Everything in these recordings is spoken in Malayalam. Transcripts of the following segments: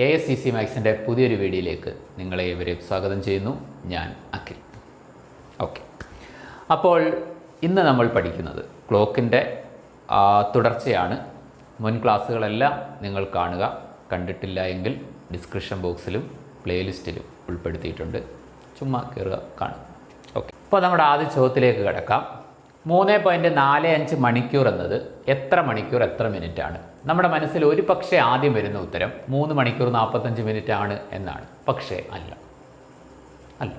എ എസ് സി സി മാത്സിന്റെ പുതിയൊരു വീഡിയോയിലേക്ക് നിങ്ങളെ ഇവരെ സ്വാഗതം ചെയ്യുന്നു. ഞാൻ അഖിൽ. ഓക്കെ അപ്പോൾ ഇന്ന് നമ്മൾ പഠിക്കുന്നത് ക്ലോക്കിന്റെ തുടർച്ചയാണ്. മുൻ ക്ലാസ്സുകളെല്ലാം നിങ്ങൾ കാണുക. കണ്ടിട്ടില്ല എങ്കിൽ ഡിസ്ക്രിപ്ഷൻ ബോക്സിലും പ്ലേലിസ്റ്റിലും ഉൾപ്പെടുത്തിയിട്ടുണ്ട്. ചുമ്മാ കയറുക കാണുക. ഓക്കെ അപ്പോൾ നമ്മുടെ ആദ്യ ചോദ്യത്തിലേക്ക് കിടക്കാം. മൂന്ന് പോയിന്റ് നാല് അഞ്ച് മണിക്കൂർ എന്നത് എത്ര മണിക്കൂർ എത്ര മിനിറ്റ് ആണ് നമ്മുടെ മനസ്സിൽ ഒരു പക്ഷേ ആദ്യം വരുന്ന ഉത്തരം മൂന്ന് മണിക്കൂർ നാൽപ്പത്തഞ്ച് മിനിറ്റ് ആണ് എന്നാണ്. പക്ഷേ അല്ല. അല്ല.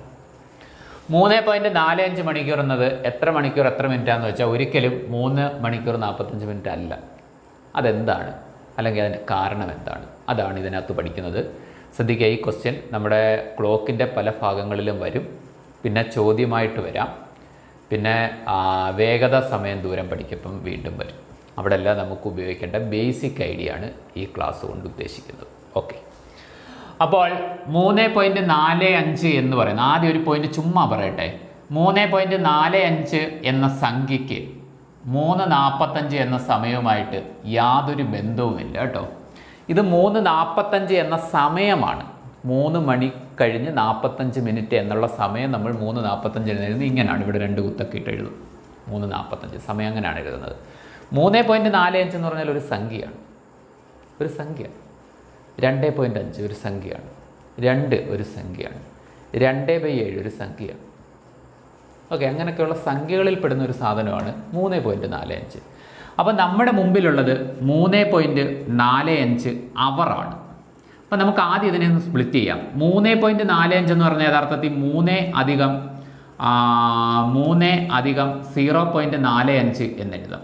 മൂന്ന് പോയിന്റ് നാല് അഞ്ച് മണിക്കൂർ എന്നത് എത്ര മണിക്കൂർ എത്ര മിനിറ്റ് ആണെന്ന് വെച്ചാൽ ഒരിക്കലും മൂന്ന് മണിക്കൂർ നാൽപ്പത്തഞ്ച് മിനിറ്റ് അല്ല അതെന്താണ്? അല്ലെങ്കിൽ അതിന്റെ കാരണം എന്താണ്? അതാണ് ഇതിനകത്ത് പഠിക്കുന്നത്. ശ്രദ്ധിക്കുക ഈ ക്വസ്റ്റ്യൻ നമ്മുടെ ക്ലോക്കിന്റെ പല ഭാഗങ്ങളിലും വരും. പിന്നെ ചോദ്യമായിട്ട് വരാം. പിന്നെ വേഗത സമയം ദൂരം പഠിക്കപ്പം വീണ്ടും വരും. അവിടെ എല്ലാം നമുക്ക് ഉപയോഗിക്കേണ്ട ബേസിക് ഐഡിയ ആണ് ഈ ക്ലാസ് കൊണ്ട് ഉദ്ദേശിക്കുന്നത്. ഓക്കെ. അപ്പോൾ മൂന്ന് പോയിന്റ് നാല് അഞ്ച് എന്ന് പറയുന്നത് ആദ്യം ഒരു പോയിന്റ് ചുമ്മാ പറയട്ടെ. മൂന്ന് പോയിന്റ് നാല് അഞ്ച് എന്ന സംഖ്യയ്ക്ക് മൂന്ന് നാൽപ്പത്തഞ്ച് എന്ന സമയവുമായിട്ട് യാതൊരു ബന്ധവുമില്ല കേട്ടോ. ഇത് മൂന്ന് നാൽപ്പത്തഞ്ച് എന്ന സമയമാണ്. മൂന്ന് മണി കഴിഞ്ഞ് നാൽപ്പത്തഞ്ച് മിനിറ്റ് എന്നുള്ള സമയം നമ്മൾ മൂന്ന് നാൽപ്പത്തഞ്ച് എഴുതുന്നത് ഇങ്ങനെയാണ് ഇവിടെ രണ്ട് കുത്തൊക്കെ ഇട്ട് എഴുതും. മൂന്ന് നാൽപ്പത്തഞ്ച് സമയം അങ്ങനെയാണ് എഴുതുന്നത്. മൂന്ന് പോയിന്റ് നാല് അഞ്ച് എന്ന് പറഞ്ഞാൽ ഒരു സംഖ്യയാണ്. ഒരു സംഖ്യ രണ്ട് പോയിന്റ് അഞ്ച് ഒരു സംഖ്യയാണ്. രണ്ട് ഒരു സംഖ്യയാണ്. രണ്ട് ബൈ ഏഴ് ഒരു സംഖ്യയാണ്. ഓക്കെ അങ്ങനെയൊക്കെയുള്ള സംഖ്യകളിൽ പെടുന്ന ഒരു സാധനമാണ് മൂന്ന് പോയിന്റ് നാല് അഞ്ച്. അപ്പോൾ നമ്മുടെ മുമ്പിലുള്ളത് മൂന്ന് പോയിന്റ് നാല് അഞ്ച് അവറാണ് അപ്പം നമുക്ക് ആദ്യം ഇതിനെ ഒന്ന് സ്പ്ലിറ്റ് ചെയ്യാം. മൂന്ന് പോയിന്റ് നാല് അഞ്ച് എന്ന് പറഞ്ഞാൽ യഥാർത്ഥത്തിൽ മൂന്ന് അധികം മൂന്ന് അധികം സീറോ പോയിന്റ് നാല് അഞ്ച് എന്നെഴുതാം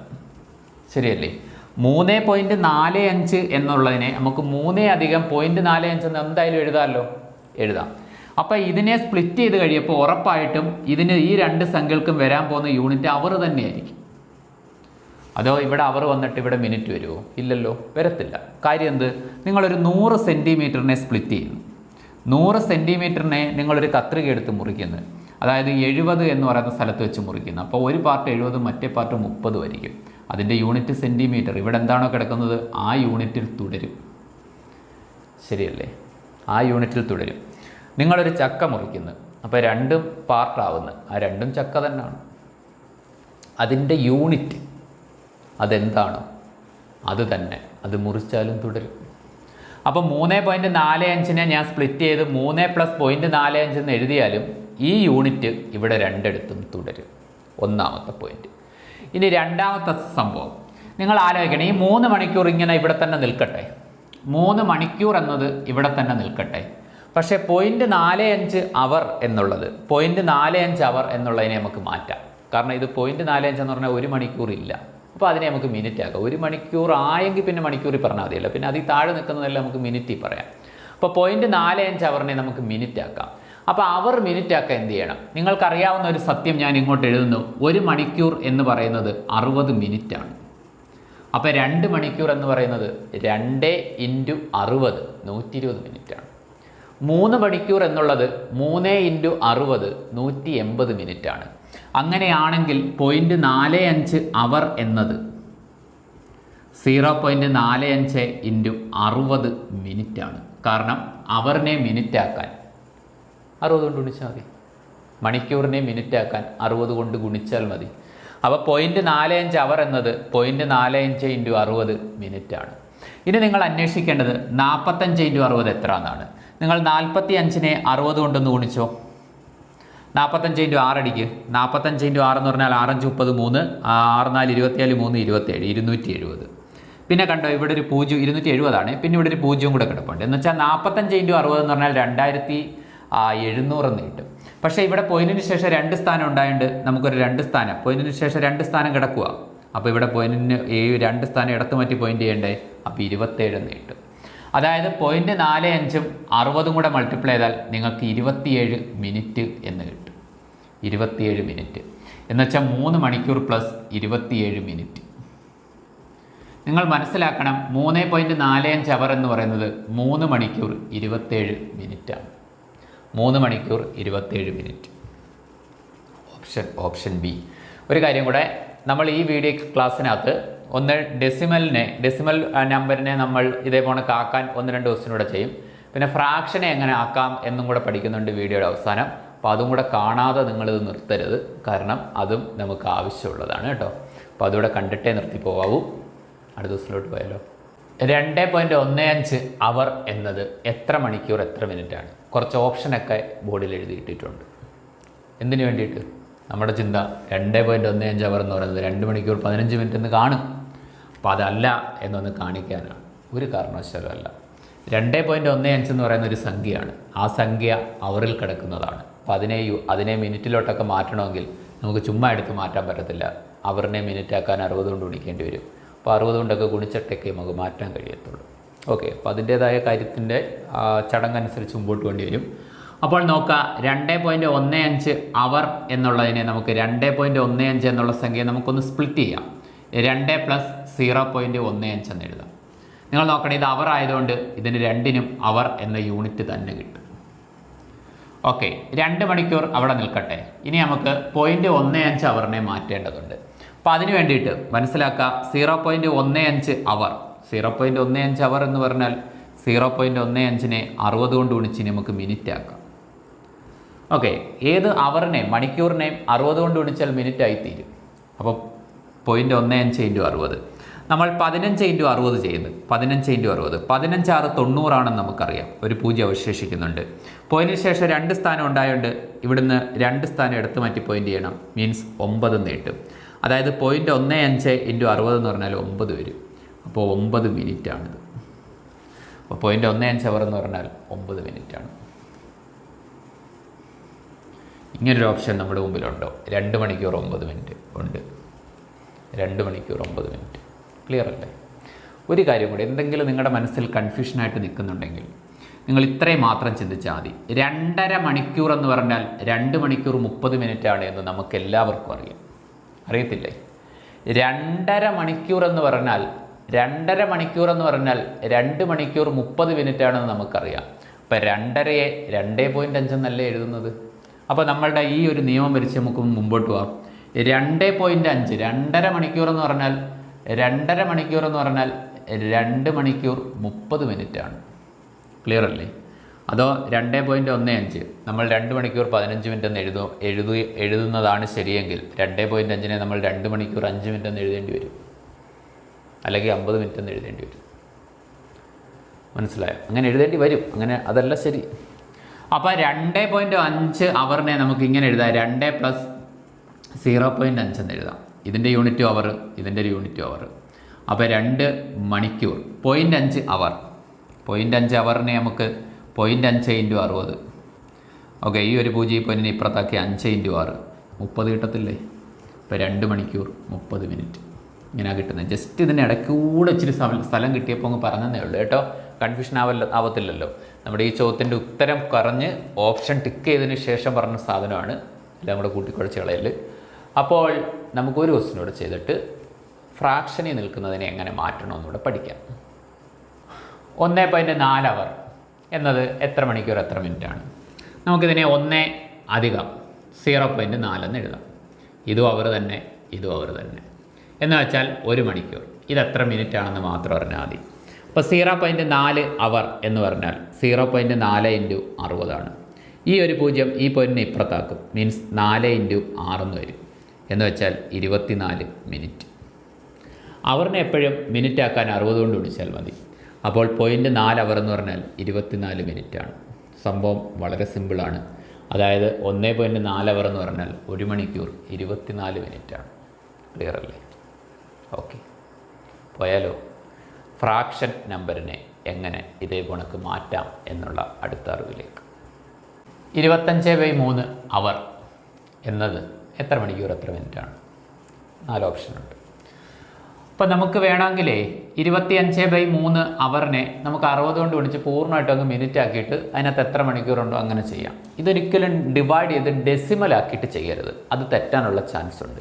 ശരിയല്ലേ? മൂന്ന് പോയിന്റ് നാല് അഞ്ച് എന്നുള്ളതിനെ നമുക്ക് മൂന്ന് അധികം പോയിന്റ് നാല് അഞ്ച് എന്ന് എന്തായാലും എഴുതാമല്ലോ? എഴുതാം. അപ്പോൾ ഇതിനെ സ്പ്ലിറ്റ് ചെയ്ത് കഴിയുമ്പോൾ ഉറപ്പായിട്ടും ഇതിന് ഈ രണ്ട് സംഖ്യകൾക്കും വരാൻ പോകുന്ന യൂണിറ്റ് അവർ തന്നെയായിരിക്കും. അതോ ഇവിടെ അവർ വന്നിട്ട് ഇവിടെ മിനിറ്റ് വരുമോ ഇല്ലല്ലോ വരത്തില്ല. കാര്യം എന്ത്? നിങ്ങളൊരു നൂറ് സെന്റിമീറ്ററിനെ സ്പ്ലിറ്റ് ചെയ്യുന്നു. നൂറ് സെന്റിമീറ്ററിനെ നിങ്ങളൊരു കത്രിക എടുത്ത് മുറിക്കുന്നത് അതായത് എഴുപത് എന്ന് പറയുന്ന സ്ഥലത്ത് വെച്ച് മുറിക്കുന്നു. അപ്പോൾ ഒരു പാർട്ട് എഴുപത് മറ്റേ പാർട്ട് മുപ്പത് വരിക്കും അതിന്റെ യൂണിറ്റ് സെന്റിമീറ്റർ ഇവിടെ എന്താണോ കിടക്കുന്നത്? ആ യൂണിറ്റിൽ തുടരും. ശരിയല്ലേ? ആ യൂണിറ്റിൽ തുടരും. നിങ്ങളൊരു ചക്ക മുറിക്കുന്നു. അപ്പോൾ രണ്ടും പാർട്ടാവുന്നു ആ രണ്ടും ചക്ക തന്നെയാണ്. അതിന്റെ യൂണിറ്റ് അതെന്താണോ അത് തന്നെ. അത് മുറിച്ചാലും തുടരും. അപ്പോൾ മൂന്ന് പോയിന്റ് നാല് അഞ്ചിനെ ഞാൻ സ്പ്ലിറ്റ് ചെയ്ത് മൂന്ന് പ്ലസ് പോയിന്റ് നാല് അഞ്ച് എന്ന് എഴുതിയാലും ഈ യൂണിറ്റ് ഇവിടെ രണ്ടിടത്തും തുടരും. ഒന്നാമത്തെ പോയിന്റ് ഇനി രണ്ടാമത്തെ സംഭവം. നിങ്ങൾ ആലോചിക്കണം ഈ മൂന്ന് മണിക്കൂർ ഇങ്ങനെ ഇവിടെ തന്നെ നിൽക്കട്ടെ. മൂന്ന് മണിക്കൂർ എന്നത് ഇവിടെ തന്നെ നിൽക്കട്ടെ. പക്ഷേ പോയിന്റ് നാല് അഞ്ച് അവർ എന്നുള്ളത് പോയിന്റ് നാല് അഞ്ച് അവർ എന്നുള്ളതിനെ നമുക്ക് മാറ്റാം. കാരണം ഇത് പോയിന്റ് നാല് അഞ്ച് എന്ന് പറഞ്ഞാൽ ഒരു മണിക്കൂർ ഇല്ല അപ്പോൾ അതിനെ നമുക്ക് മിനിറ്റ് ആക്കാം ഒരു മണിക്കൂർ ആയെങ്കിൽ പിന്നെ മണിക്കൂറിൽ പറഞ്ഞാൽ മതിയല്ല. പിന്നെ അതിൽ താഴെ നിൽക്കുന്നതെല്ലാം നമുക്ക് മിനിറ്റിൽ പറയാം. അപ്പോൾ പോയിന്റ് നാല് അഞ്ച് അവറിനെ നമുക്ക് മിനിറ്റ് ആക്കാം അപ്പോൾ അവർ മിനിറ്റ് ആക്കാൻ എന്ത് ചെയ്യണം? നിങ്ങൾക്കറിയാവുന്ന ഒരു സത്യം ഞാൻ ഇങ്ങോട്ട് എഴുതുന്നു. ഒരു മണിക്കൂർ എന്ന് പറയുന്നത് അറുപത് മിനിറ്റാണ്. അപ്പോൾ രണ്ട് മണിക്കൂർ എന്ന് പറയുന്നത് രണ്ട് ഇന്റു അറുപത് നൂറ്റി ഇരുപത് മിനിറ്റാണ്. മൂന്ന് മണിക്കൂർ എന്നുള്ളത് മൂന്ന് ഇന്റു അറുപത് നൂറ്റി എൺപത് മിനിറ്റാണ്. അങ്ങനെയാണെങ്കിൽ പോയിന്റ് നാല് അഞ്ച് അവർ എന്നത്. സീറോ പോയിന്റ് നാല് അഞ്ച് ഇന്റു അറുപത് മിനിറ്റാണ് കാരണം അവറിനെ മിനിറ്റാക്കാൻ അറുപത് കൊണ്ട് ഗുണിച്ചാൽ മതി. മണിക്കൂറിനെ മിനിറ്റാക്കാൻ അറുപത് കൊണ്ട് ഗുണിച്ചാൽ മതി. അപ്പോൾ പോയിന്റ് നാല് അഞ്ച് അവർ എന്നത് പോയിന്റ് നാല് അഞ്ച് ഇന്റു അറുപത് മിനിറ്റാണ് ഇനി നിങ്ങൾ അന്വേഷിക്കേണ്ടത് നാൽപ്പത്തഞ്ച് ഇന്റു അറുപത് എത്ര എന്നാണ് നിങ്ങൾ നാൽപ്പത്തി അഞ്ചിനെ അറുപത് കൊണ്ടൊന്ന് ഗുണിച്ചോ? നാൽപ്പത്തഞ്ച് ഇന്റു ആറടിക്ക് നാൽപ്പത്തഞ്ച് ഇന്റു ആറ് എന്ന് പറഞ്ഞാൽ ആറഞ്ച് മുപ്പത് മൂന്ന് ആറ് നാല് ഇരുപത്തിയാൽ മൂന്ന് ഇരുപത്തേഴ് ഇരുന്നൂറ്റി എഴുപത്. പിന്നെ കണ്ടോ ഇവിടെ ഒരു പൂജ്യം ഇരുന്നൂറ്റി എഴുപതാണ്. പിന്നെ ഇവിടെ ഒരു പൂജ്യം കൂടെ കിടപ്പുണ്ട്. എന്ന് വെച്ചാൽ നാൽപ്പത്തഞ്ച് ഇന്റു അറുപത് എന്ന് പറഞ്ഞാൽ രണ്ടായിരത്തി എഴുന്നൂറെന്ന് കിട്ടും. പക്ഷേ ഇവിടെ പോയിന്റിന് ശേഷം രണ്ട് സ്ഥാനം ഉണ്ടായതുകൊണ്ട് നമുക്കൊരു രണ്ട് സ്ഥാനം. പോയിന്റിന് ശേഷം രണ്ട് സ്ഥാനം കിടക്കുക അപ്പോൾ ഇവിടെ പോയിന്റിന് ഈ രണ്ട് സ്ഥാനം ഇടത്ത് മാറ്റി പോയിന്റ് ചെയ്യണ്ടേ? അപ്പോൾ ഇരുപത്തേഴ് എന്ന് കിട്ടും. അതായത് പോയിന്റ് നാല് അഞ്ചും അറുപതും കൂടെ മൾട്ടിപ്ലൈ ചെയ്താൽ നിങ്ങൾക്ക് ഇരുപത്തിയേഴ് മിനിറ്റ് എന്ന് കിട്ടും. ഇരുപത്തിയേഴ് മിനിറ്റ് എന്നുവെച്ചാൽ മൂന്ന് മണിക്കൂർ പ്ലസ് ഇരുപത്തിയേഴ് മിനിറ്റ് നിങ്ങൾ മനസ്സിലാക്കണം മൂന്ന് പോയിന്റ് നാല് അഞ്ച് അവർ എന്ന് പറയുന്നത് മൂന്ന് മണിക്കൂർ ഇരുപത്തേഴ് മിനിറ്റാണ് മൂന്ന് മണിക്കൂർ ഇരുപത്തേഴ് മിനിറ്റ് ഓപ്ഷൻ ഓപ്ഷൻ ബി ഒരു കാര്യം കൂടെ നമ്മൾ ഈ വീഡിയോ ക്ലാസ്സിനകത്ത് ഒന്ന് ഡെസിമലിനെ ഡെസിമൽ നമ്പറിനെ നമ്മൾ ഇതേപോലെ ആക്കാൻ ഒന്ന് രണ്ട് ദിവസം കൂടെ ചെയ്യും. പിന്നെ ഫ്രാക്ഷനെ എങ്ങനെ ആക്കാം എന്നും കൂടെ പഠിക്കുന്നുണ്ട് വീഡിയോയുടെ അവസാനം. അപ്പോൾ അതും കൂടെ കാണാതെ നിങ്ങളിത് നിർത്തരുത്. കാരണം അതും നമുക്ക് ആവശ്യമുള്ളതാണ് കേട്ടോ. അപ്പോൾ അതുകൂടെ കണ്ടിട്ടേ നിർത്തി പോവാവൂ. അടുത്ത ദിവസത്തിലോട്ട് പോയാലോ. രണ്ട് പോയിന്റ് ഒന്ന് അഞ്ച് അവർ എന്നത് എത്ര മണിക്കൂർ എത്ര മിനിറ്റാണ്? കുറച്ച് ഓപ്ഷനൊക്കെ ബോർഡിൽ എഴുതിയിട്ടിട്ടുണ്ട്. എന്തിനു വേണ്ടിയിട്ട്? നമ്മുടെ ചിന്ത രണ്ട് പോയിന്റ് ഒന്ന് അഞ്ച് അവർ എന്ന് പറയുന്നത് രണ്ട് മണിക്കൂർ പതിനഞ്ച് മിനിറ്റ് എന്ന് കാണും. അപ്പോൾ അതല്ല എന്നൊന്ന് കാണിക്കാനാണ്. ഒരു കാരണവശാലും അല്ല രണ്ട് പോയിന്റ് ഒന്ന് അഞ്ച് എന്ന് പറയുന്ന ഒരു സംഖ്യയാണ്. ആ സംഖ്യ അവറിൽ കിടക്കുന്നതാണ്. അപ്പോൾ അതിനെ അതിനെ മിനിറ്റിലോട്ടൊക്കെ മാറ്റണമെങ്കിൽ നമുക്ക് ചുമ്മാ എടുത്ത് മാറ്റാൻ പറ്റത്തില്ല. അവറിനെ മിനിറ്റ് ആക്കാൻ അറുപത് കൊണ്ട് ഗുണിക്കേണ്ടി വരും. അപ്പോൾ അറുപത് കൊണ്ടൊക്കെ ഗുണിച്ചിട്ടൊക്കെ നമുക്ക് മാറ്റാൻ കഴിയത്തുള്ളൂ. ഓക്കെ അപ്പോൾ അതിന്റേതായ കാര്യത്തിന്റെ ചടങ്ങനുസരിച്ച് മുമ്പോട്ട് വേണ്ടി വരും. അപ്പോൾ നോക്കുക രണ്ട് പോയിന്റ് ഒന്ന് അഞ്ച് അവർ എന്നുള്ളതിനെ നമുക്ക് രണ്ട് പോയിന്റ് ഒന്ന് അഞ്ച് എന്നുള്ള സംഖ്യ നമുക്കൊന്ന് സ്പ്ലിറ്റ് ചെയ്യാം. രണ്ട് പ്ലസ് സീറോ പോയിന്റ് ഒന്ന് അഞ്ച് എന്ന് എഴുതാം. നിങ്ങൾ നോക്കണം ഇത് അവർ ആയതുകൊണ്ട് ഇതിന് രണ്ടിനും അവർ എന്ന യൂണിറ്റ് തന്നെ കിട്ടും. ഓക്കെ രണ്ട് മണിക്കൂർ അവിടെ നിൽക്കട്ടെ. ഇനി നമുക്ക് പോയിന്റ് ഒന്ന് അഞ്ച് അവറിനെ മാറ്റേണ്ടതുണ്ട്. അപ്പോൾ അതിന് വേണ്ടിയിട്ട് മനസ്സിലാക്കുക സീറോ പോയിന്റ് ഒന്ന് അഞ്ച് അവർ. സീറോ പോയിന്റ് ഒന്ന് അഞ്ച് അവർ എന്ന് പറഞ്ഞാൽ സീറോ പോയിന്റ് ഒന്ന് അഞ്ചിനെ അറുപത് കൊണ്ട് ഗുണിച്ച് നമുക്ക് മിനിറ്റ് ആക്കാം. ഓക്കെ ഏത് അവറിനെയും മണിക്കൂറിനെയും അറുപത് കൊണ്ട് ഗുണിച്ചാൽ മിനിറ്റ് ആയി തീരും. അപ്പോൾ പോയിന്റ് ഒന്ന് അഞ്ച് ഇന്റു അറുപത്. നമ്മൾ പതിനഞ്ച് ഇന്റു അറുപത് ചെയ്യുന്നത് പതിനഞ്ച് ഇന്റു അറുപത്. പതിനഞ്ചാറ് തൊണ്ണൂറാണെന്ന് നമുക്കറിയാം. ഒരു പൂജ്യം അവശേഷിക്കുന്നുണ്ട്. പോയിന്റിന് ശേഷം രണ്ട് സ്ഥാനം ഉണ്ടായതുകൊണ്ട് ഇവിടുന്ന് രണ്ട് സ്ഥാനം എടുത്ത് മാറ്റി പോയിന്റ് ചെയ്യണം. മീൻസ് ഒമ്പത് നീട്ടും. അതായത് പോയിന്റ് ഒന്ന് അഞ്ച് ഇന്റു അറുപത് എന്ന് പറഞ്ഞാൽ ഒമ്പത് വരും. അപ്പോൾ ഒമ്പത് മിനിറ്റാണിത് അപ്പോൾ പോയിന്റ് ഒന്ന് അഞ്ച് അവർ എന്ന് പറഞ്ഞാൽ ഒമ്പത് മിനിറ്റാണ് ഇങ്ങനൊരു ഓപ്ഷൻ നമ്മുടെ മുമ്പിലുണ്ടോ? രണ്ട് മണിക്കൂർ ഒമ്പത് മിനിറ്റ് ഉണ്ട്. രണ്ട് മണിക്കൂർ ഒമ്പത് മിനിറ്റ്. ക്ലിയർ അല്ലേ? ഒരു കാര്യം കൂടി എന്തെങ്കിലും നിങ്ങളുടെ മനസ്സിൽ കൺഫ്യൂഷനായിട്ട് നിൽക്കുന്നുണ്ടെങ്കിൽ നിങ്ങൾ ഇത്രയും മാത്രം ചിന്തിച്ചാൽ മതി. രണ്ടര മണിക്കൂർ എന്ന് പറഞ്ഞാൽ രണ്ട് മണിക്കൂർ മുപ്പത് മിനിറ്റ് ആണ് എന്ന് നമുക്ക് എല്ലാവർക്കും അറിയാം. അറിയത്തില്ലേ? രണ്ടര മണിക്കൂർ എന്ന് പറഞ്ഞാൽ രണ്ടര മണിക്കൂർ എന്ന് പറഞ്ഞാൽ രണ്ട് മണിക്കൂർ മുപ്പത് മിനിറ്റ് ആണെന്ന് നമുക്കറിയാം. അപ്പം രണ്ടരയെ രണ്ടേ പോയിന്റ് അഞ്ചെന്നല്ലേ എഴുതുന്നത്? അപ്പോൾ നമ്മളുടെ ഈ ഒരു നിയമം വരിച്ച് നമുക്ക് മുമ്പോട്ട് പോവാം. രണ്ട് പോയിന്റ് അഞ്ച് രണ്ടര മണിക്കൂർ എന്ന് പറഞ്ഞാൽ രണ്ടര മണിക്കൂർ എന്ന് പറഞ്ഞാൽ രണ്ട് മണിക്കൂർ മുപ്പത് മിനിറ്റാണ് ക്ലിയർ അല്ലേ? അതോ രണ്ട് പോയിന്റ് ഒന്ന് അഞ്ച് നമ്മൾ രണ്ട് മണിക്കൂർ പതിനഞ്ച് മിനിറ്റ് എന്ന് എഴുതു എഴുതു എഴുതുന്നതാണ് ശരിയെങ്കിൽ രണ്ട് പോയിന്റ് അഞ്ചിനെ നമ്മൾ രണ്ട് മണിക്കൂർ അഞ്ച് മിനിറ്റ് എന്ന് എഴുതേണ്ടി വരും. അല്ലെങ്കിൽ അമ്പത് മിനിറ്റ് എന്ന് എഴുതേണ്ടി വരും. മനസ്സിലായോ? അങ്ങനെ എഴുതേണ്ടി വരും. അങ്ങനെ അതല്ല ശരി. അപ്പോൾ രണ്ട് പോയിന്റ് അഞ്ച് അവറിനെ നമുക്ക് ഇങ്ങനെ എഴുതാം. രണ്ട് പ്ലസ് സീറോ പോയിന്റ് അഞ്ച് എന്ന് എഴുതാം. ഇതിന്റെ യൂണിറ്റ് അവർ ഇതിന്റെ ഒരു യൂണിറ്റ് അവർ അപ്പോൾ രണ്ട് മണിക്കൂർ. പോയിന്റ് അഞ്ച് അവർ പോയിന്റ് അഞ്ച് അവറിനെ നമുക്ക് പോയിന്റ് അഞ്ച് ഇന്റു അറുപത് ഓക്കെ ഈ ഒരു പൂജ്യം പോയിന്റിനെ ഇപ്പുറത്താക്കി അഞ്ച് ഇന്റു ആറ്. മുപ്പത് കിട്ടത്തില്ലേ? ഇപ്പോൾ രണ്ട് മണിക്കൂർ മുപ്പത് മിനിറ്റ് ഇങ്ങനെ കിട്ടുന്നത്. ജസ്റ്റ് ഇതിന് ഇടയ്ക്കൂടെ ഇച്ചിരി സ്ഥലം കിട്ടിയപ്പോൾ അങ്ങ് പറഞ്ഞതേ ഉള്ളൂ കേട്ടോ. കൺഫ്യൂഷൻ ആവല്ല ആവത്തില്ലല്ലോ. നമ്മുടെ ഈ ചോദ്യത്തിന്റെ ഉത്തരം പറഞ്ഞ് ഓപ്ഷൻ ടിക്ക് ചെയ്തതിന് ശേഷം പറഞ്ഞ സാധനമാണ് എല്ലാം നമ്മുടെ കൂട്ടിക്കുഴച്ച് കളയൽ അപ്പോൾ നമുക്കൊരു ക്വസ്റ്റിൻ കൂടെ ചെയ്തിട്ട് ഫ്രാക്ഷനിൽ നിൽക്കുന്നതിനെ എങ്ങനെ മാറ്റണമെന്നൂടെ പഠിക്കാം. ഒന്ന് പോയിന്റ് നാല് അവർ എന്നത് എത്ര മണിക്കൂർ എത്ര മിനിറ്റ് ആണ് നമുക്കിതിനെ ഒന്ന് അധികം സീറോ പോയിന്റ് നാലെന്ന് എഴുതാം. ഇതും അവർ തന്നെ ഇതും അവർ തന്നെ. എന്ന് വെച്ചാൽ ഒരു മണിക്കൂർ. ഇത് എത്ര മിനിറ്റ് ആണെന്ന് മാത്രം അറിഞ്ഞാൽ മതി. അപ്പോൾ സീറോ പോയിന്റ് നാല് അവർ എന്ന് പറഞ്ഞാൽ സീറോ പോയിന്റ് നാല് ഇന്റു അറുപതാണ് ഈ ഒരു പൂജ്യം ഈ പോയിന്റിനെ ഇപ്പുറത്താക്കും. മീൻസ് നാല് ഇന്റു ആറെന്ന് വരും. എന്ന് വെച്ചാൽ ഇരുപത്തിനാല് മിനിറ്റ്. അവറിനെ എപ്പോഴും മിനിറ്റ് ആക്കാൻ അറുപത് കൊണ്ട് വിളിച്ചാൽ മതി. അപ്പോൾ പോയിന്റ് നാല് അവർ എന്ന് പറഞ്ഞാൽ ഇരുപത്തിനാല് മിനിറ്റാണ് സംഭവം വളരെ സിമ്പിളാണ് അതായത് ഒന്നേ പോയിന്റ് നാല് അവർ എന്ന് പറഞ്ഞാൽ ഒരു മണിക്കൂർ ഇരുപത്തിനാല് മിനിറ്റാണ് ക്ലിയർ അല്ലേ? ഓക്കെ. പോയാലോ? ഫ്രാക്ഷൻ നമ്പറിനെ എങ്ങനെ ഇതേ കണക്ക് മാറ്റാം എന്നുള്ള അടുത്ത അറിവിലേക്ക്. ഇരുപത്തഞ്ച് ബൈ മൂന്ന് അവർ എന്നത് എത്ര മണിക്കൂർ എത്ര മിനിറ്റാണ്? നാല് ഓപ്ഷനുണ്ട് അപ്പോൾ നമുക്ക് വേണമെങ്കിലേ ഇരുപത്തിയഞ്ച് ബൈ മൂന്ന് അവറിനെ നമുക്ക് അറുപത് കൊണ്ട് വിളിച്ച് പൂർണമായിട്ടും അങ്ങ് മിനിറ്റ് ആക്കിയിട്ട് അതിനകത്ത് എത്ര മണിക്കൂറുണ്ടോ അങ്ങനെ ചെയ്യാം. ഇതൊരിക്കലും ഡിവൈഡ് ചെയ്ത് ഡെസിമൽ ആക്കിയിട്ട് ചെയ്യരുത്. അത് തെറ്റാനുള്ള ചാൻസ് ഉണ്ട്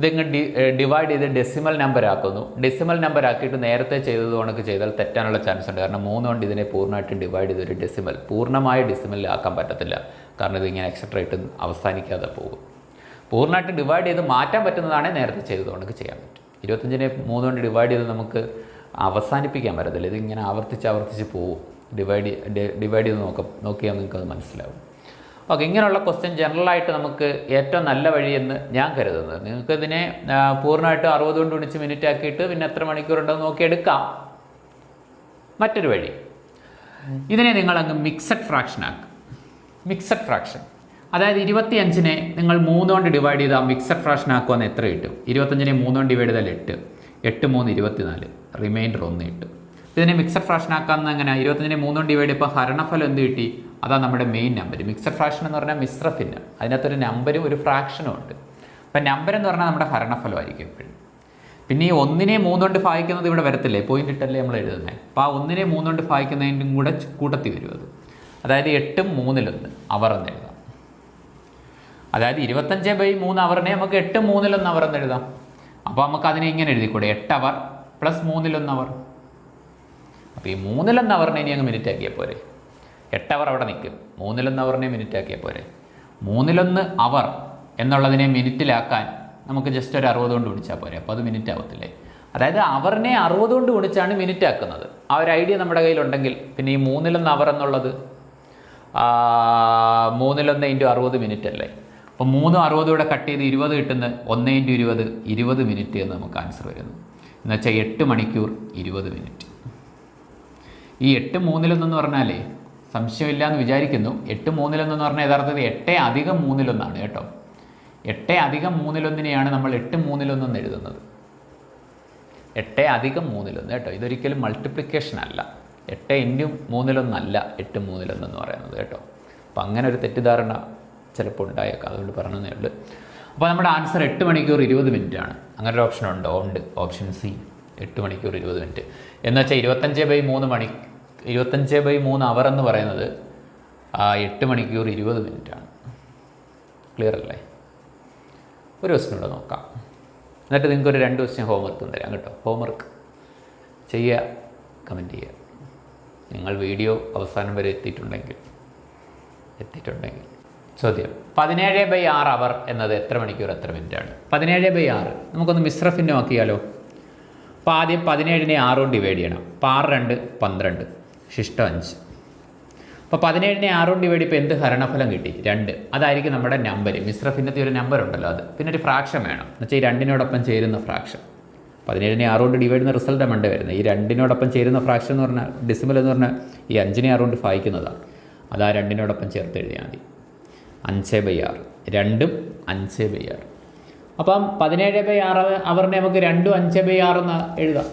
ഇതിങ്ങ് ഡി ഡിവൈഡ് ചെയ്ത് ഡെസിമൽ നമ്പർ ആക്കുന്നു. ഡെസിമൽ നമ്പർ ആക്കിയിട്ട് നേരത്തെ ചെയ്തത് കണക്ക് ചെയ്താൽ തെറ്റാനുള്ള ചാൻസ് ഉണ്ട്. കാരണം മൂന്ന് കൊണ്ട് ഇതിനെ പൂർണമായിട്ടും ഡിവൈഡ് ചെയ്തൊരു ഡെസിമൽ പൂർണമായ ഡെസിമലിൽ ആക്കാൻ പറ്റത്തില്ല. കാരണം ഇതിങ്ങനെ എക്സെട്ര അവസാനിക്കാതെ പോകും. പൂർണമായിട്ട് ഡിവൈഡ് ചെയ്ത് മാറ്റാൻ പറ്റുന്നതാണെങ്കിൽ നേരത്തെ ചെയ്തത് കണക്ക് ചെയ്യാൻ പറ്റും. ഇരുപത്തഞ്ചിനെ മൂന്ന് കൊണ്ട് ഡിവൈഡ് ചെയ്ത് നമുക്ക് അവസാനിപ്പിക്കാൻ പറ്റത്തില്ല. ഇതിങ്ങനെ ആവർത്തിച്ച് ആവർത്തിച്ച് പോകും ഡിവൈഡ് ഡിവൈഡ് ചെയ്ത് നോക്കാം നോക്കിയാൽ നിങ്ങൾക്കത് മനസ്സിലാവും. ഓക്കെ ഇങ്ങനെയുള്ള ക്വസ്റ്റ്യൻ ജനറലായിട്ട് നമുക്ക് ഏറ്റവും നല്ല വഴിയെന്ന് ഞാൻ കരുതുന്നത്. നിങ്ങൾക്ക് ഇതിനെ അറുപത് കൊണ്ട് ഗുണിച്ച് മിനിറ്റ് ആക്കിയിട്ട് പിന്നെ എത്ര മണിക്കൂറുണ്ടെന്ന് നോക്കി എടുക്കാം. മറ്റൊരു വഴി. ഇതിനെ നിങ്ങൾ അങ്ങ് മിക്സഡ് ഫ്രാക്ഷൻ ആക്കും. മിക്സഡ് ഫ്രാക്ഷൻ അതായത് ഇരുപത്തിയഞ്ചിനെ നിങ്ങൾ മൂന്ന് കൊണ്ട് ഡിവൈഡ് ചെയ്താൽ മിക്സഡ് ഫ്രാക്ഷൻ ആക്കുമെന്ന് എത്ര കിട്ടും? ഇരുപത്തഞ്ചിനെ മൂന്ന് കൊണ്ട് ഡിവൈഡ് ചെയ്താൽ എട്ട്. എട്ട് മൂന്ന് ഇരുപത്തിനാല്. റിമൈൻഡർ ഒന്ന് കിട്ടും ഇതിനെ മിക്സഡ് ഫ്രാക്ഷൻ ആക്കാമെന്ന് എങ്ങനെ ഇരുപത്തഞ്ചിനെ മൂന്നും ഡിവൈഡ് ഇപ്പോൾ ഹരണഫലം എന്ത് കിട്ടി? അതാണ് നമ്മുടെ മെയിൻ നമ്പർ മിക്സഡ് ഫ്രാക്ഷൻ എന്ന് പറഞ്ഞാൽ മിശ്ര ഭിന്നം അതിനകത്തൊരു നമ്പരും ഒരു ഫ്രാക്ഷനും ഉണ്ട്. അപ്പം നമ്പർ എന്ന് പറഞ്ഞാൽ നമ്മുടെ ഹരണഫലമായിരിക്കും എപ്പോഴും. പിന്നെ ഈ ഒന്നിനെ മൂന്നുകൊണ്ട് ഭാഗിക്കുന്നത് ഇവിടെ വരത്തില്ലേ? പോയിന്റ് ഇട്ടല്ലേ നമ്മൾ എഴുതുന്നത് അപ്പോൾ ആ ഒന്നിനെ മൂന്നുകൊണ്ട് ഭാഗിക്കുന്നതിന്റെ കൂടെ കൂട്ടത്തി വരും അത്. അതായത് എട്ടും മൂന്നിലൊന്ന്. അവർ എന്ന് എഴുതാം. അതായത് ഇരുപത്തഞ്ച് ബൈ മൂന്ന് അവറിനെ നമുക്ക് എട്ടും മൂന്നിലൊന്ന് അവർ എന്ന് എഴുതാം. അപ്പോൾ നമുക്ക് അതിനെ ഇങ്ങനെ എഴുതിക്കൂടെ? എട്ട് അവർ പ്ലസ് മൂന്നിലൊന്ന് അവർ അപ്പോൾ ഈ മൂന്നിലൊന്ന് അവറിനെ ഇനി അങ്ങ് മിനിറ്റ് ആക്കിയാൽ പോരെ. എട്ട് അവർ അവിടെ നിൽക്കും. മൂന്നിലൊന്ന് അവറിനെ മിനിറ്റ് ആക്കിയാൽ പോരെ. മൂന്നിലൊന്ന് അവർ എന്നുള്ളതിനെ മിനിറ്റിലാക്കാൻ നമുക്ക് ജസ്റ്റ് ഒരു അറുപത് കൊണ്ട് വിളിച്ചാൽ പോരെ. അപ്പോൾ അത് മിനിറ്റ് ആവത്തില്ലേ അതായത് അവറിനെ അറുപത് കൊണ്ട് വിളിച്ചാണ് മിനിറ്റ് ആക്കുന്നത് ആ ഒരു ഐഡിയ നമ്മുടെ കയ്യിലുണ്ടെങ്കിൽ പിന്നെ ഈ മൂന്നിലൊന്ന് അവർ എന്നുള്ളത് മൂന്നിലൊന്ന് ഇന്റു അറുപത് മിനിറ്റ് അല്ലേ അപ്പോൾ മൂന്നും അറുപതും കൂടെ കട്ട് ചെയ്ത് ഇരുപത് കിട്ടുന്ന ഒന്ന് ഇന്റു ഇരുപത് ഇരുപത് മിനിറ്റ് എന്ന് നമുക്ക് ആൻസർ വരുന്നു. എന്നുവെച്ചാൽ എട്ട് മണിക്കൂർ ഇരുപത് മിനിറ്റ്. ഈ എട്ട് മൂന്നിലൊന്നെന്ന് പറഞ്ഞാലേ സംശയമില്ല എന്ന് വിചാരിക്കുന്നു. എട്ട് മൂന്നിലൊന്നെന്ന് പറഞ്ഞാൽ യഥാർത്ഥത്തിൽ എട്ട് അധികം മൂന്നിലൊന്നാണ് കേട്ടോ. എട്ട് അധികം മൂന്നിലൊന്നിനെയാണ് നമ്മൾ എട്ട് മൂന്നിലൊന്നെന്ന് എഴുതുന്നത്. എട്ട് അധികം മൂന്നിലൊന്ന് കേട്ടോ. ഇതൊരിക്കലും മൾട്ടിപ്ലിക്കേഷൻ അല്ല. എട്ട് ഇന്റു മൂന്നിലൊന്നല്ല എട്ട് മൂന്നിലൊന്നെന്ന് പറയുന്നത് കേട്ടോ. അപ്പം അങ്ങനെ ഒരു തെറ്റിദ്ധാരണ ചിലപ്പോൾ ഉണ്ടായേക്കാം. അതുകൊണ്ട് പറഞ്ഞതേ ഉള്ളൂ. അപ്പോൾ നമ്മുടെ ആൻസർ എട്ട് മണിക്കൂർ ഇരുപത് മിനിറ്റാണ് അങ്ങനെ ഒരു ഓപ്ഷൻ ഉണ്ടോ? ഉണ്ട്. ഓപ്ഷൻ സി എട്ട് മണിക്കൂർ ഇരുപത് മിനിറ്റ്. എന്ന് വെച്ചാൽ ഇരുപത്തഞ്ച് ബൈ മൂന്ന് മണി ഇരുപത്തഞ്ച് ബൈ മൂന്ന് അവർ എന്ന് പറയുന്നത് ആ, എട്ട് മണിക്കൂർ ഇരുപത് മിനിറ്റ് ആണ് ക്ലിയർ അല്ലേ? ഒരു ക്വസ്റ്റ്യൻ കൂടെ നോക്കാം. എന്നിട്ട് നിങ്ങൾക്കൊരു രണ്ട് ക്വസ്റ്റ്യൻ ഹോംവർക്കും തരാം കേട്ടോ. ഹോംവർക്ക് ചെയ്യുക കമന്റ് ചെയ്യുക നിങ്ങൾ വീഡിയോ അവസാനം വരെ എത്തിയിട്ടുണ്ടെങ്കിൽ എത്തിയിട്ടുണ്ടെങ്കിൽ. ചോദ്യം പതിനേഴ് ബൈ ആറ് അവർ എന്നത് എത്ര മണിക്കൂർ എത്ര മിനിറ്റാണ്? പതിനേഴ് ബൈ ആറ്. നമുക്കൊന്ന് മിശ്രഭിന്നമാക്കിയാലോ അപ്പോൾ ആദ്യം പതിനേഴിനെ ആറുകൊണ്ട് ഡിവൈഡ് ചെയ്യണം. അപ്പോൾ ആറ് രണ്ട് പന്ത്രണ്ട്. ശിഷ്ടം അഞ്ച്. അപ്പോൾ പതിനേഴിനെ ആറുകൊണ്ട് ഡിവൈഡ് ഇപ്പോൾ എന്ത് ഹരണഫലം കിട്ടി? രണ്ട്. അതായിരിക്കും നമ്മുടെ നമ്പർ മിശ്രഫിന്നത്തെ ഒരു നമ്പർ ഉണ്ടല്ലോ അത്. പിന്നെ ഒരു ഫ്രാക്ഷൻ വേണം. എന്ന് വെച്ചാൽ ഈ രണ്ടിനോടൊപ്പം ചേരുന്ന ഫ്രാക്ഷൻ പതിനേഴിനെ ആറ് കൊണ്ട് ഡിവൈഡ് ചെയ്യുന്ന റിസൾട്ട് മണ്ട വരുന്നത്. ഈ രണ്ടിനോടൊപ്പം ചേരുന്ന ഫ്രാക്ഷൻ എന്ന് പറഞ്ഞാൽ ഡെസിമൽ എന്ന് പറഞ്ഞാൽ ഈ അഞ്ചിനെ ആറ് കൊണ്ട് ഭാഗിക്കുന്നതാണ്. അത് ആ രണ്ടിനോടൊപ്പം ചേർത്ത് എഴുതിയാൽ മതി. അഞ്ച് ബൈ ആറ്. രണ്ടും അഞ്ച് ബൈ ആറ്. അപ്പം പതിനേഴ് ബൈ ആറ് അവറിനെ നമുക്ക് രണ്ടും അഞ്ച് ബൈ ആറെന്ന് എഴുതാം.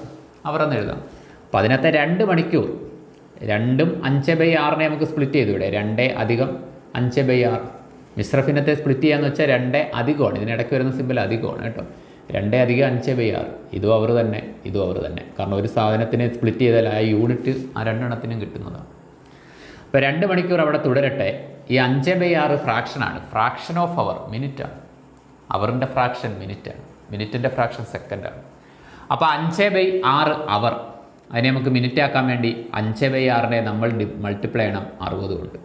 അവറെന്ന് എഴുതാം. അപ്പം അതിനകത്തെ രണ്ട് മണിക്കൂർ. രണ്ടും അഞ്ച് ബൈ ആറിനെ നമുക്ക് സ്പ്ലിറ്റ് ചെയ്തു ഇവിടെ. രണ്ട് അധികം അഞ്ച് ബൈ ആറ്. മിശ്രഫിനത്തെ സ്പ്ലിറ്റ് ചെയ്യാന്ന് വെച്ചാൽ രണ്ട് അധികമാണ്. ഇതിനിടയ്ക്ക് വരുന്ന സിമ്പിൾ അധികമാണ് കേട്ടോ. രണ്ട് അധികം അഞ്ച് ബൈ ആറ്. ഇതും അവർ തന്നെ ഇതും അവർ തന്നെ. കാരണം ഒരു സാധനത്തിനെ സ്പ്ലിറ്റ് ചെയ്താൽ ആ യൂണിറ്റ് ആ രണ്ടെണ്ണത്തിനും കിട്ടുന്നതാണ്. അപ്പോൾ രണ്ട് മണിക്കൂർ അവിടെ തുടരട്ടെ. ഈ അഞ്ച് ബൈ ആറ് ഫ്രാക്ഷനാണ് ഫ്രാക്ഷൻ ഓഫ് അവർ മിനിറ്റാണ് അവറിന്റെ ഫ്രാക്ഷൻ മിനിറ്റാണ് മിനിറ്റിന്റെ ഫ്രാക്ഷൻ സെക്കൻഡാണ് അപ്പോൾ അഞ്ച് ബൈ ആറ് അവർ അതിനെ നമുക്ക് മിനിറ്റ് ആക്കാൻ വേണ്ടി അഞ്ച് ബൈ ആറിനെ നമ്മൾ ഡി മൾട്ടിപ്ലൈ ചെയ്യണം. അറുപത് കൊണ്ട്.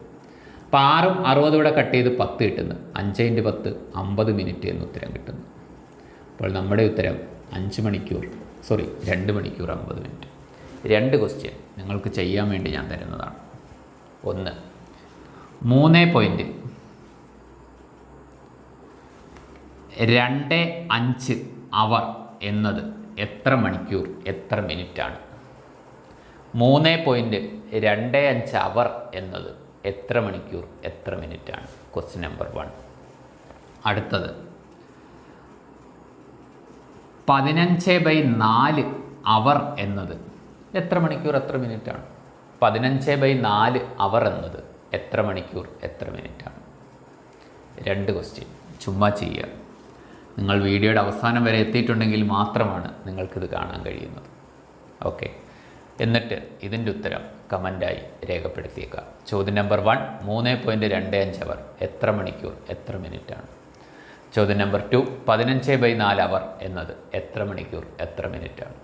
അപ്പോൾ ആറും അറുപതും കൂടെ കട്ട് ചെയ്ത് പത്ത് കിട്ടുന്നു. അഞ്ച് ഇന്റ് പത്ത് അമ്പത് മിനിറ്റ് എന്ന് ഉത്തരം കിട്ടുന്നു. അപ്പോൾ നമ്മുടെ ഉത്തരം അഞ്ച് മണിക്കൂർ സോറി രണ്ട് മണിക്കൂർ അമ്പത് മിനിറ്റ് രണ്ട് ക്വസ്റ്റ്യൻ നിങ്ങൾക്ക് ചെയ്യാൻ വേണ്ടി ഞാൻ തരുന്നതാണ്. ഒന്ന് മൂന്ന് പോയിന്റ് രണ്ട് അഞ്ച് അവർ എന്നത് എത്ര മണിക്കൂർ എത്ര മിനിറ്റാണ്? മൂന്ന് പോയിന്റ് രണ്ട് അഞ്ച് അവർ എന്നത് എത്ര മണിക്കൂർ എത്ര മിനിറ്റാണ്? ക്വസ്റ്റ്യൻ നമ്പർ വൺ അടുത്തത്. പതിനഞ്ച് ബൈ നാല് അവർ എന്നത് എത്ര മണിക്കൂർ എത്ര മിനിറ്റാണ്? പതിനഞ്ച് ബൈ നാല് അവർ എന്നത് എത്ര മണിക്കൂർ എത്ര മിനിറ്റാണ്? രണ്ട് ക്വസ്റ്റ്യൻ ചുമ്മാ ചെയ്യുക. നിങ്ങൾ വീഡിയോയുടെ അവസാനം വരെ എത്തിയിട്ടുണ്ടെങ്കിൽ മാത്രമാണ് നിങ്ങൾക്കിത് കാണാൻ കഴിയുന്നത്. ഓക്കെ എന്നിട്ട് ഇതിന്റെ ഉത്തരം കമന്റായി രേഖപ്പെടുത്തിയേക്കാം ചോദ്യം നമ്പർ വൺ മൂന്ന് പോയിന്റ് രണ്ട് അഞ്ച് അവർ. എത്ര മണിക്കൂർ എത്ര മിനിറ്റ് ആണ് ചോദ്യം നമ്പർ ടു പതിനഞ്ച് ബൈ നാല് അവർ എന്നത് എത്ര മണിക്കൂർ എത്ര മിനിറ്റാണ്?